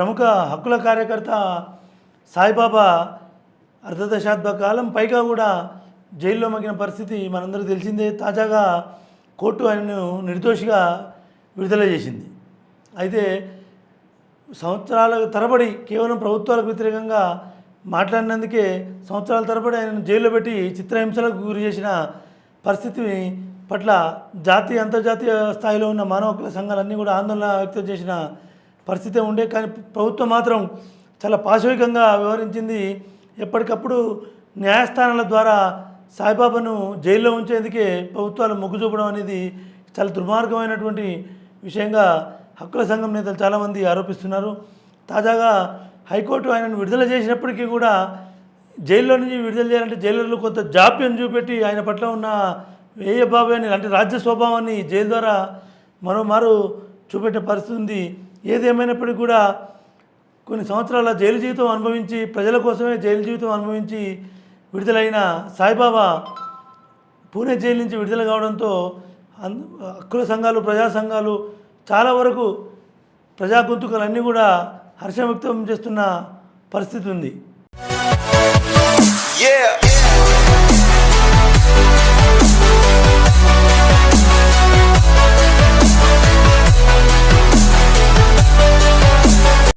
ప్రముఖ హక్కుల కార్యకర్త సాయిబాబా అర్ధదశాబ్ద కాలం పైగా కూడా జైల్లో మగిన పరిస్థితి మనందరూ తెలిసిందే. తాజాగా కోర్టు ఆయనను నిర్దోషిగా విడుదల చేసింది. అయితే సంవత్సరాల తరబడి కేవలం ప్రభుత్వాలకు వ్యతిరేకంగా మాట్లాడినందుకే సంవత్సరాల తరబడి ఆయన జైల్లో పెట్టి చిత్రహింసలకు గురి చేసిన పరిస్థితి పట్ల జాతీయ అంతర్జాతీయ స్థాయిలో ఉన్న మానవ హక్కుల సంఘాలన్నీ కూడా ఆందోళన వ్యక్తం చేసిన పరిస్థితి ఉండే కానీ ప్రభుత్వం మాత్రం చాలా పాశవికంగా వ్యవహరించింది. ఎప్పటికప్పుడు న్యాయస్థానాల ద్వారా సాయిబాబాను జైల్లో ఉంచేందుకే ప్రభుత్వాలు మొగ్గు చూపడం అనేది చాలా దుర్మార్గమైనటువంటి విషయంగా హక్కుల సంఘం నేతలు చాలామంది ఆరోపిస్తున్నారు. తాజాగా హైకోర్టు ఆయనను విడుదల చేసినప్పటికీ కూడా జైల్లో నుంచి విడుదల చేయాలంటే జైలర్లు కొంత జాప్యం చూపెట్టి ఆయన పట్ల ఉన్న వేయబాబాన్ని అంటే రాజ్య స్వభావాన్ని జైలు ద్వారా మరోమారు చూపెట్టే పరిస్థితి ఉంది. ఏది కూడా కొన్ని సంవత్సరాల జైలు జీవితం అనుభవించి ప్రజల కోసమే జైలు జీవితం అనుభవించి విడుదలైన సాయిబాబా పూణే జైలు నుంచి విడుదల కావడంతో అన్ హక్కుల సంఘాలు ప్రజా సంఘాలు చాలా వరకు ప్రజా గొంతుకలన్నీ కూడా హర్షం వ్యక్తం చేస్తున్న పరిస్థితి ఉంది.